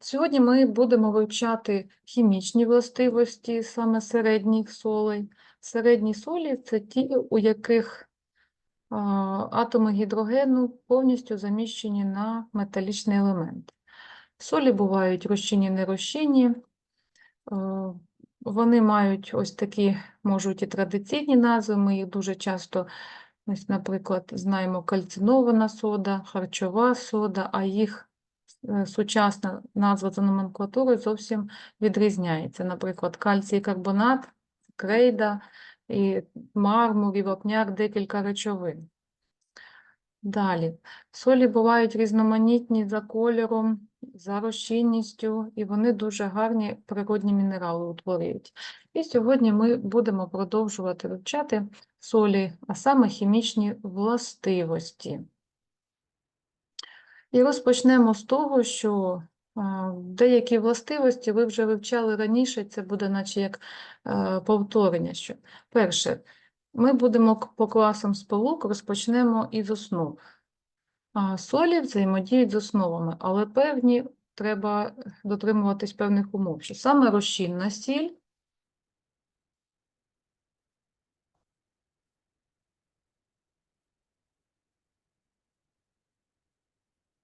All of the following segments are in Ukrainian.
Сьогодні ми будемо вивчати хімічні властивості саме середніх солей. Середні солі це ті, у яких атоми гідрогену повністю заміщені на металічний елемент. Солі бувають розчинні, нерозчинні. Вони мають ось такі, можуть і традиційні назви, ми їх дуже часто, наприклад, знаємо кальцинована сода, харчова сода, а їх сучасна назва за номенклатурою зовсім відрізняється. Наприклад, кальцій карбонат, крейда, і мармур, і вапняк, декілька речовин. Далі. Солі бувають різноманітні за кольором, за розчинністю, і вони дуже гарні природні мінерали утворюють. І сьогодні ми будемо продовжувати вивчати солі, а саме хімічні властивості. І розпочнемо з того, що деякі властивості ви вже вивчали раніше, це буде наче як повторення. Що. Перше, ми будемо по класам сполук розпочнемо із основ. Солі взаємодіють з основами, але певні треба дотримуватись певних умов. Що саме розчинна сіль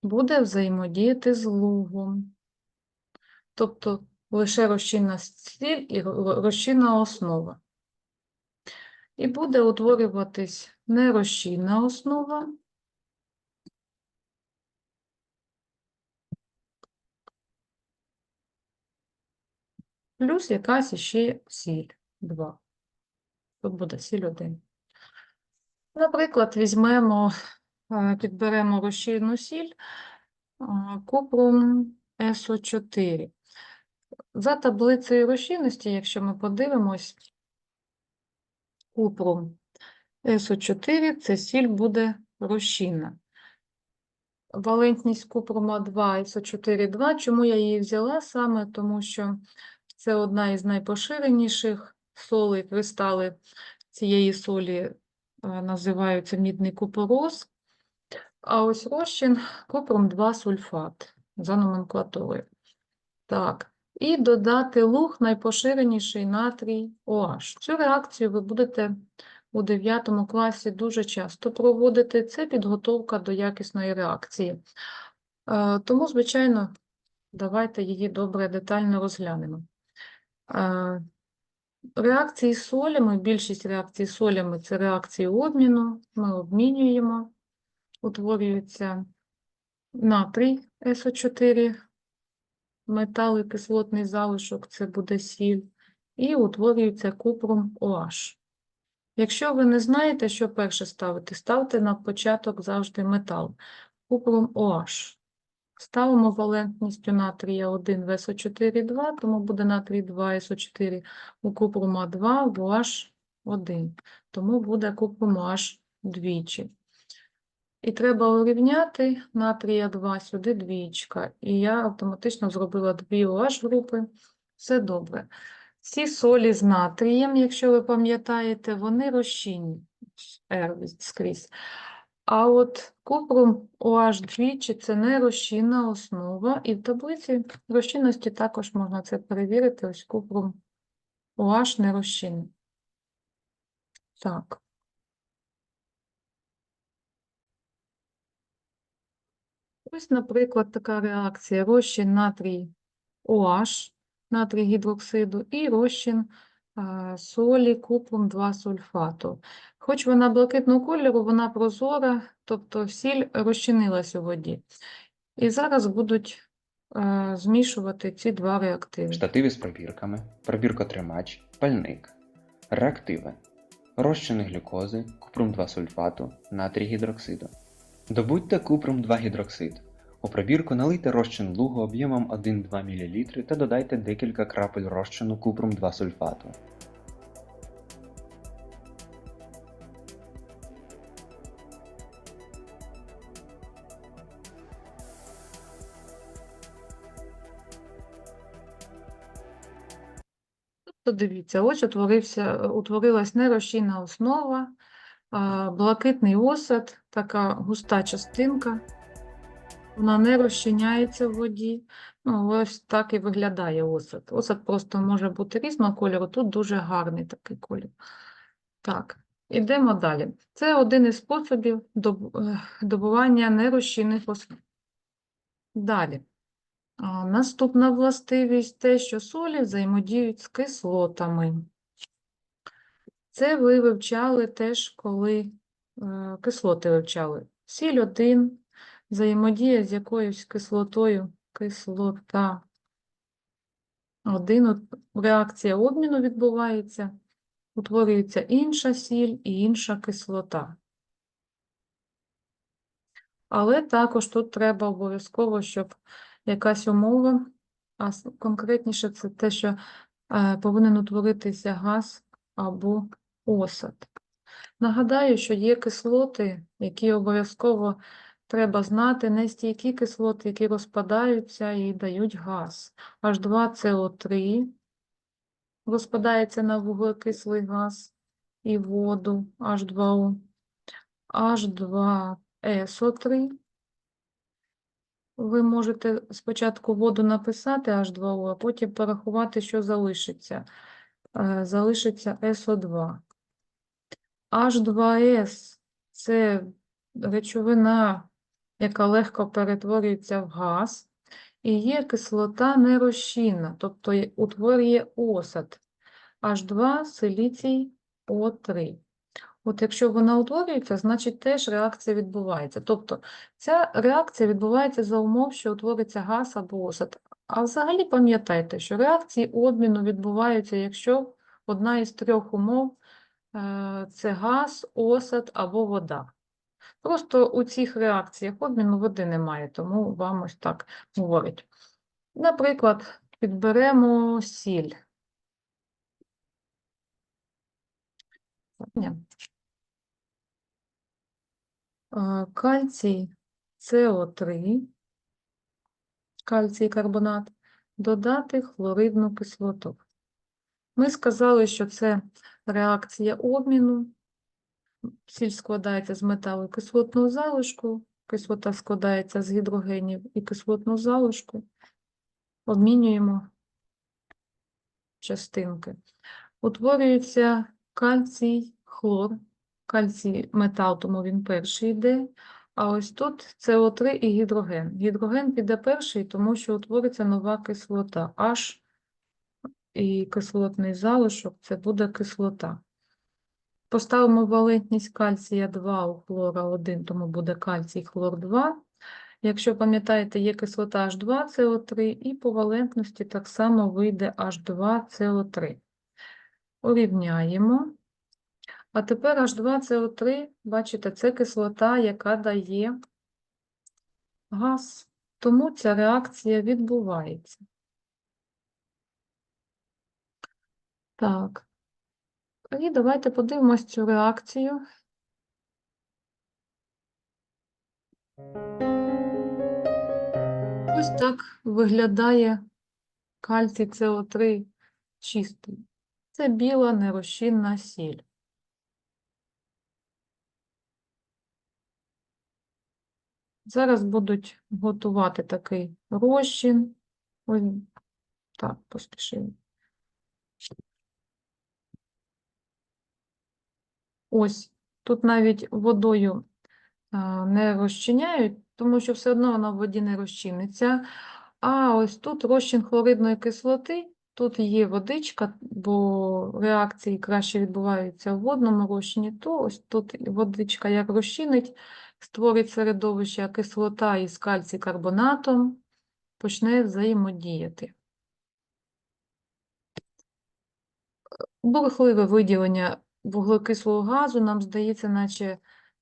буде взаємодіяти з лугом. Тобто лише розчинна сіль і ро- розчинна основа. І буде утворюватись нерозчинна основа. Плюс якась іще сіль 2. Тут буде сіль 1. Наприклад, візьмемо, підберемо розчинну сіль купрум СО4. За таблицею розчинності, якщо ми подивимось, купрум СО4 це сіль буде розчинна. Валентність купрума 2 СО4 2. Чому я її взяла саме? Тому що це одна із найпоширеніших солей, кристали цієї солі е, називаються мідний купороз. А ось розчин купрум 2 сульфат за номенклатурою. Так, і додати луг найпоширеніший натрій OH. Цю реакцію ви будете у 9 класі дуже часто проводити. Це підготовка до якісної реакції. Е, Тому, звичайно, давайте її добре детально розглянемо. Е, Реакції з солями, більшість реакцій з солями це реакції обміну. Ми обмінюємо, утворюється натрій СО4, метал і кислотний залишок, це буде сіль, і утворюється купрум OH. Якщо ви не знаєте, що перше ставити, ставте на початок завжди метал. Купрум OH. Ставимо валентністю натрія 1 в СО4 2, тому буде натрій 2 СО4 у купрума 2 в OH 1, тому буде купрум OH двічі. І треба урівняти натрія 2 сюди двічка. І я автоматично зробила дві OH групи. Все добре. Ці солі з натрієм, якщо ви пам'ятаєте, вони розчинні. R скрізь. А от купрум OH двічі це не розчинна основа, і в таблиці розчинності також можна це перевірити. Ось купрум OH не розчинний. Так. Ось, наприклад, така реакція. Розчин натрій OH, натрій гідроксиду, і розчин солі купрум 2 сульфату. Хоч вона блакитного кольору, вона прозора, тобто сіль розчинилась у воді. І зараз будуть змішувати ці два реактиви. штативи з пробірками, пробіркотримач, пальник, реактиви, розчини глюкози, купрум 2 сульфату, натрій гідроксиду. Добудьте купрум 2 гідроксид. У пробірку налийте розчин лугу об'ємом 1-2 мл та додайте декілька крапель розчину купрум 2 сульфату. То дивіться, ось утворився, утворилась нерозчинна основа, блакитний осад, така густа частинка. Вона не розчиняється в воді. Ну, ось так і виглядає осад. Осад просто може бути різного кольору, тут дуже гарний такий колір. Так, ідемо далі. Це один із способів е, добування нерозчинних основ. Далі. Наступна властивість те, що солі взаємодіють з кислотами. Це ви вивчали теж, коли е, кислоти вивчали. Сіль 1, взаємодія з якоюсь кислотою, кислота 1, от реакція обміну відбувається, утворюється інша сіль і інша кислота. Але також тут треба обов'язково, щоб якась умова, а конкретніше це те, що е, повинен утворитися газ або осад. Нагадаю, що є кислоти, які обов'язково треба знати, нестійкі кислоти, які розпадаються і дають газ. H2CO3 розпадається на вуглекислий газ і воду H2O. H2SO3. Ви можете спочатку воду написати H2O, а потім порахувати, що залишиться. Е, Залишиться SO2. H2S – це речовина, яка легко перетворюється в газ, і є кислота нерозчинна, тобто утворює осад. H2 силіцій О3. От якщо вона утворюється, значить теж реакція відбувається. Тобто ця реакція відбувається за умов, що утвориться газ або осад. А взагалі пам'ятайте, що реакції обміну відбуваються, якщо одна із трьох умов це газ, осад або вода. Просто у цих реакціях обміну води немає, тому вам ось так говорять. Наприклад, підберемо сіль. Е, Кальцій СО3, кальцій карбонат, додати хлоридну кислоту. Ми сказали, що це реакція обміну. Сіль складається з металу і кислотного залишку, кислота складається з гідрогенів і кислотного залишку. Обмінюємо частинки. Утворюється кальцій, хлор, кальцій метал, тому він перший йде. А ось тут СО3 і гідроген. Гідроген піде перший, тому що утвориться нова кислота. H і кислотний залишок це буде кислота. Поставимо валентність кальція 2 у хлора 1, тому буде кальцій хлор 2. Якщо пам'ятаєте, є кислота H2CO3, і по валентності так само вийде H2CO3. Урівняємо. А тепер H2CO3, бачите, це кислота, яка дає газ. Тому ця реакція відбувається. Так. І давайте подивимось цю реакцію. Ось так виглядає кальцій СО3 чистий. Це біла нерозчинна сіль. Зараз будуть готувати такий розчин. Ой, так, поспішили. Ось, тут навіть водою не розчиняють, тому що все одно вона в воді не розчиниться. А ось тут розчин хлоридної кислоти, тут є водичка, бо реакції краще відбуваються в водному розчині, то ось тут водичка як розчинить, створить середовище, а кислота із кальцій-карбонатом почне взаємодіяти. Бурхливе виділення вуглекислого газу нам здається, наче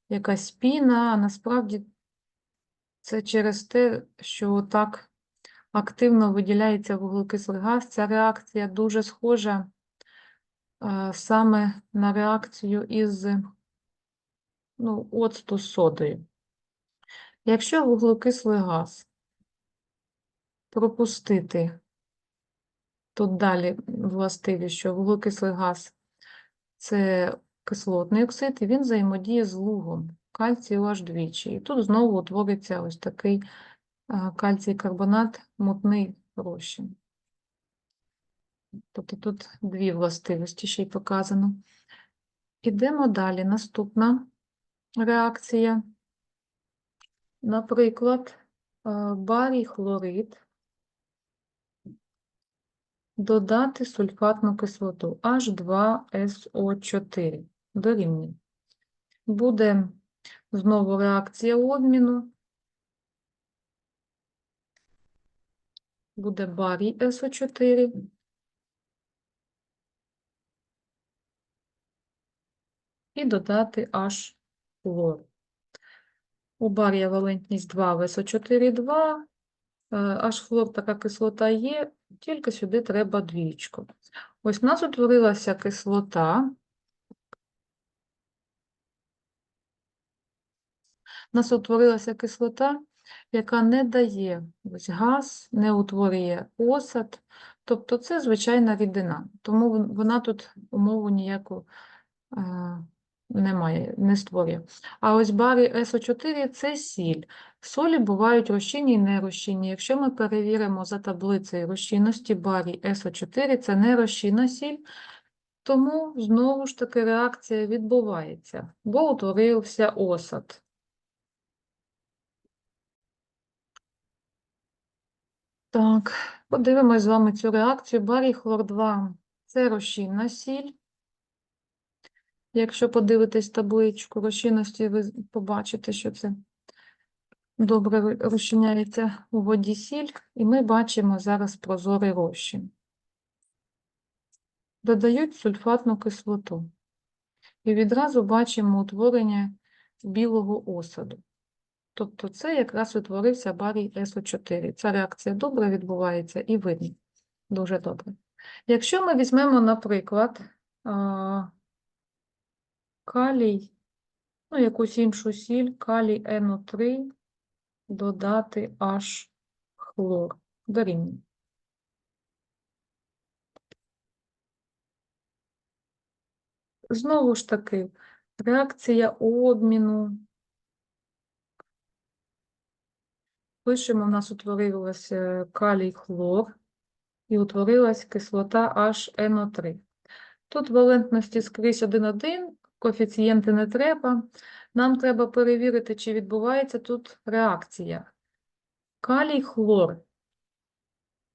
якась піна, а насправді це через те, що так активно виділяється вуглекислий газ. Ця реакція дуже схожа е, саме на реакцію із ну, оцту з содою. Якщо вуглекислий газ пропустити, тут далі властивість, що вуглекислий газ це кислотний оксид, і він взаємодіє з лугом, кальцію аж двічі. І тут знову утвориться ось такий кальцій карбонат мутний розчин. Тобто тут дві властивості ще й показано. Ідемо далі. Наступна реакція. Наприклад, а, барій хлорид додати сульфатну кислоту H2SO4 дорівнює. Буде знову реакція обміну. Буде барій СО4. І додати H хлор. У барія валентність 2 в СО4 2. H хлор така кислота є, тільки сюди треба двічку. Ось в нас утворилася кислота. У нас утворилася кислота, яка не дає ось газ, не утворює осад. Тобто це звичайна рідина, тому вона тут умову ніяку е, не створює. А ось барій СО4 – це сіль. Солі бувають розчинні і нерозчинні. Якщо ми перевіримо за таблицею розчинності, барій СО4 – це нерозчинна сіль, тому знову ж таки реакція відбувається, бо утворився осад. Так, подивимось з вами цю реакцію. Барій хлор 2 – це розчинна сіль. Якщо подивитесь табличку розчинності, ви побачите, що це добре розчиняється у воді сіль, і ми бачимо зараз прозорий розчин. Додають сульфатну кислоту. І відразу бачимо утворення білого осаду. Тобто це якраз утворився барій СО4. Ця реакція добре відбувається і видно. Дуже добре. Якщо ми візьмемо, наприклад, калій, ну, якусь іншу сіль, калій НО3, додати H хлор. Дорівнює. Знову ж таки, реакція обміну. Пишемо, у нас утворилося калій хлор і утворилась кислота HNO3. Тут валентності скрізь 1,1, коефіцієнти не треба. Нам треба перевірити, чи відбувається тут реакція. Калій хлор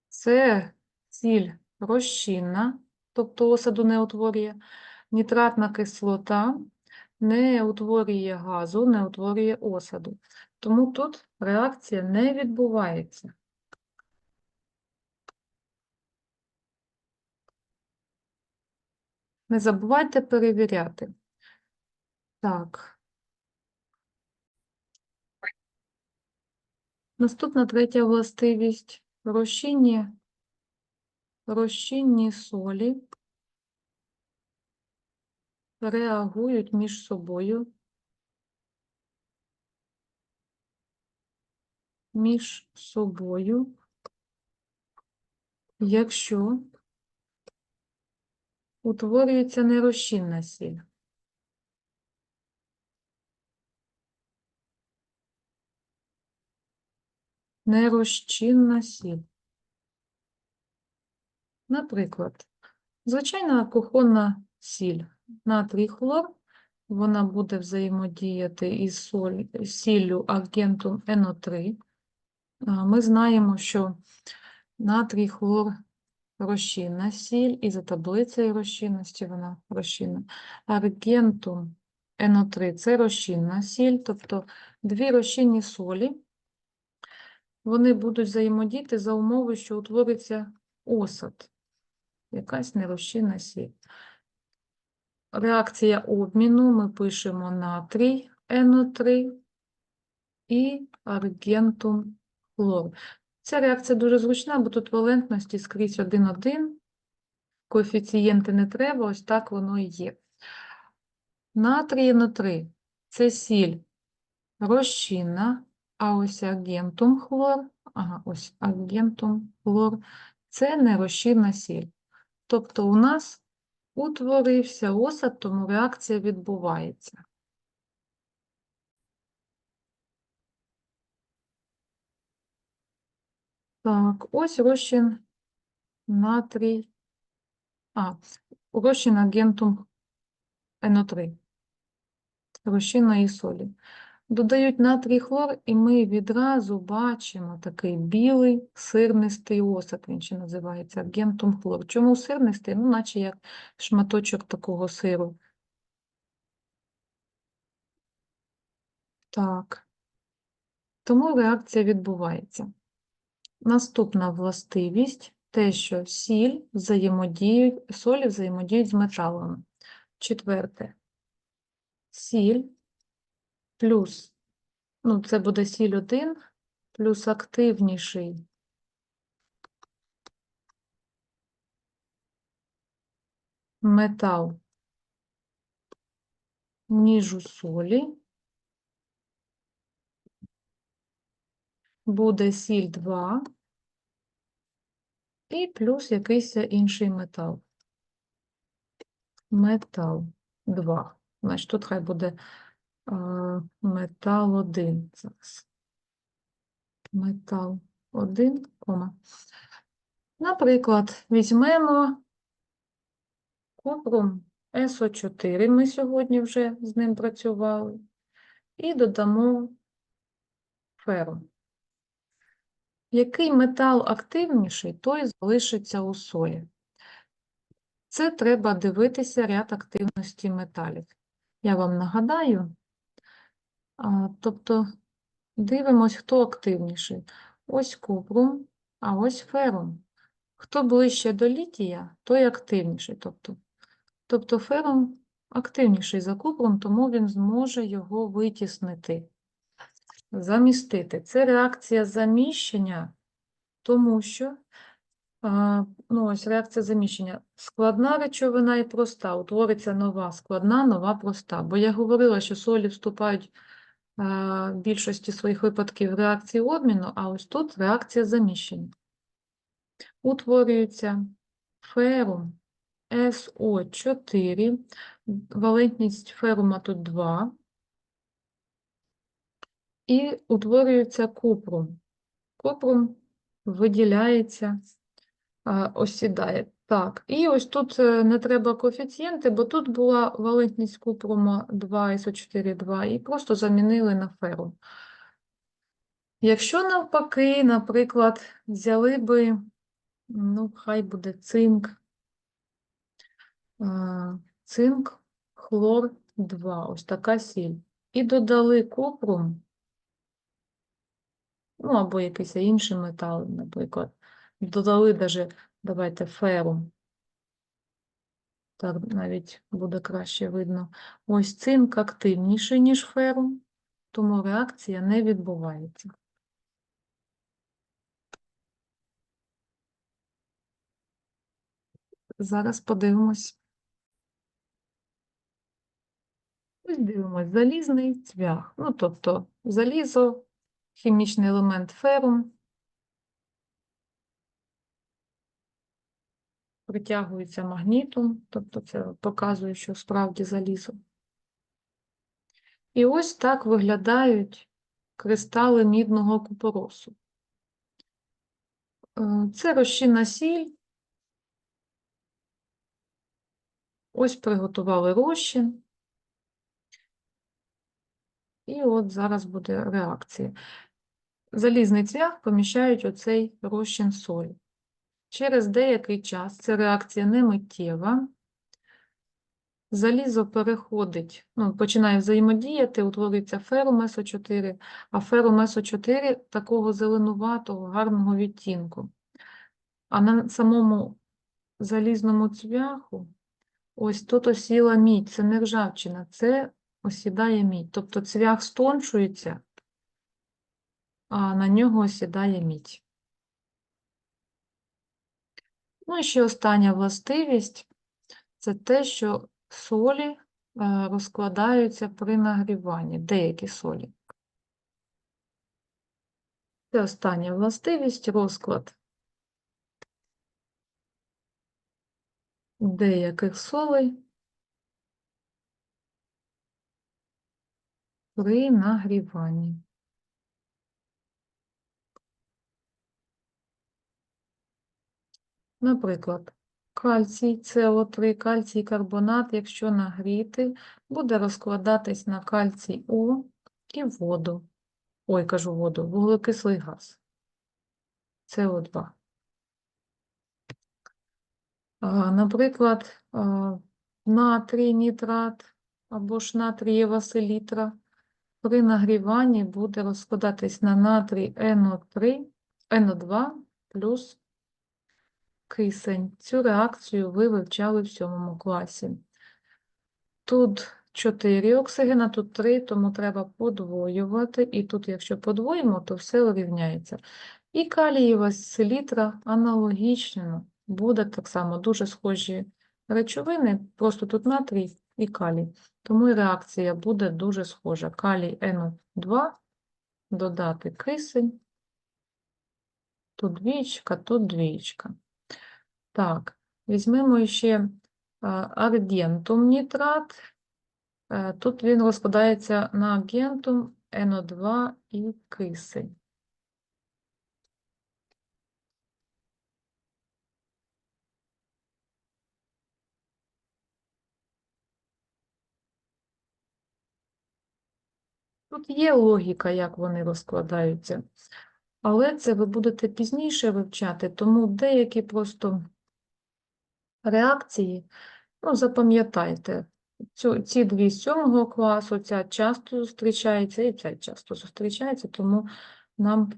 це сіль розчинна, тобто осаду не утворює. Нітратна кислота не утворює газу, не утворює осаду. Тому тут реакція не відбувається. Не забувайте перевіряти. Так. Наступна третя властивість. Розчинні, розчинні солі реагують між собою між собою, якщо утворюється нерозчинна сіль. Нерозчинна сіль. Наприклад, звичайна кухонна сіль, натрій хлор, вона буде взаємодіяти із соль, сіллю агентом НО3. Ми знаємо, що натрій хлор розчинна сіль, і за таблицею розчинності вона розчинна. Аргентум НО3 це розчинна сіль, тобто дві розчинні солі, вони будуть взаємодіяти за умови, що утвориться осад, якась нерозчинна сіль. Реакція обміну ми пишемо натрій НО3 і аргентум хлор. Ця реакція дуже зручна, бо тут валентності скрізь 1,1, коефіцієнти не треба, ось так воно і є. Натрій НО3 – це сіль розчинна, а ось агентум хлор, ага, ось агентум хлор – це нерозчинна сіль. Тобто у нас утворився осад, тому реакція відбувається. Так, ось розчин натрій. А, розчин агентум НО3. Розчинної солі. Додають натрій хлор, і ми відразу бачимо такий білий сирнистий осад, він ще називається агентум хлор. Чому сирнистий? Ну, наче як шматочок такого сиру. Так. Тому реакція відбувається. Наступна властивість те, що сіль взаємодіють, солі взаємодіють з металами. Четверте. Сіль плюс, ну, це буде сіль 1, плюс активніший метал, ніж у солі, буде сіль 2 і плюс якийсь інший метал. Метал 2. Значить, тут хай буде метал 1 зараз. Метал 1, кома. Наприклад, візьмемо купрум СО4, ми сьогодні вже з ним працювали, і додамо ферум. Який метал активніший, той залишиться у солі. Це треба дивитися ряд активності металів. Я вам нагадаю, а, тобто дивимось, хто активніший. Ось купрум, а ось ферум. Хто ближче до літія, той активніший. Тобто, тобто ферум активніший за купрум, тому він зможе його витіснити, замістити. Це реакція заміщення, тому що ну, ось реакція заміщення. Складна речовина і проста. Утвориться нова складна, нова проста. Бо я говорила, що солі вступають в більшості своїх випадків реакції обміну, а ось тут реакція заміщення. Утворюється ферум СО4, валентність ферума тут 2, і утворюється купрум. Купрум виділяється, осідає. Так, і ось тут е, не треба коефіцієнти, бо тут була валентність купрума 2 СО4, 2, і просто замінили на ферум. Якщо навпаки, наприклад, взяли би, ну, хай буде цинк, цинк, хлор 2, ось така сіль, і додали купрум, ну, або якийсь інший метал, наприклад, додали даже, давайте, ферум, так навіть буде краще видно. Ось цинк активніший, ніж ферум, тому реакція не відбувається. Зараз подивимось. Ось дивимось, залізний цвях. Ну, тобто залізо, хімічний елемент ферум. Притягується магнітом, тобто це показує, що справді залізо. І ось так виглядають кристали мідного купоросу. Е, Це розчинна сіль. Ось приготували розчин. І от зараз буде реакція. Залізний цвях поміщають оцей розчин солі. Через деякий час ця реакція не миттєва. Залізо переходить, ну, починає взаємодіяти, утворюється ферум СО4, а ферум СО4 такого зеленуватого, гарного відтінку. А на самому залізному цвяху ось тут осіла мідь, це не ржавчина, це осідає мідь. Тобто цвях стончується, а на нього осідає мідь. Ну і ще остання властивість це те, що солі е, розкладаються при нагріванні, деякі солі. Це остання властивість розклад деяких солей при нагріванні. Наприклад, кальцій СО3, кальцій карбонат, якщо нагріти, буде розкладатись на кальцій О і воду. Ой, кажу воду, вуглекислий газ. СО2. Наприклад, натрій нітрат або ж натрієва селітра при нагріванні буде розкладатись на натрій НО3, НО2 плюс кисень. Цю реакцію ви вивчали в сьомому класі. Тут 4 оксигена, тут 3, тому треба подвоювати. І тут, якщо подвоїмо, то все урівняється. І калієва селітра аналогічно буде так само дуже схожі речовини, просто тут натрій і калій. Тому і реакція буде дуже схожа. Калій НО2 додати кисень. Тут двічка, тут двічка. Так, візьмемо ще аргентум нітрат. Е, Тут він розкладається на аргентум, НО2 і кисень. Тут є логіка, як вони розкладаються, але це ви будете пізніше вивчати, тому деякі просто реакції, ну, запам'ятайте, ці дві з сьомого класу, ця часто зустрічається і ця часто зустрічається, тому нам,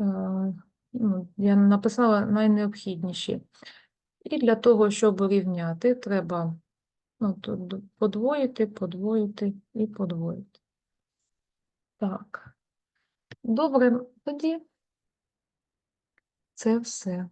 е, ну, я написала найнеобхідніші. І для того, щоб рівняти, треба ну, подвоїти, подвоїти і подвоїти. Так. Добре, тоді це все.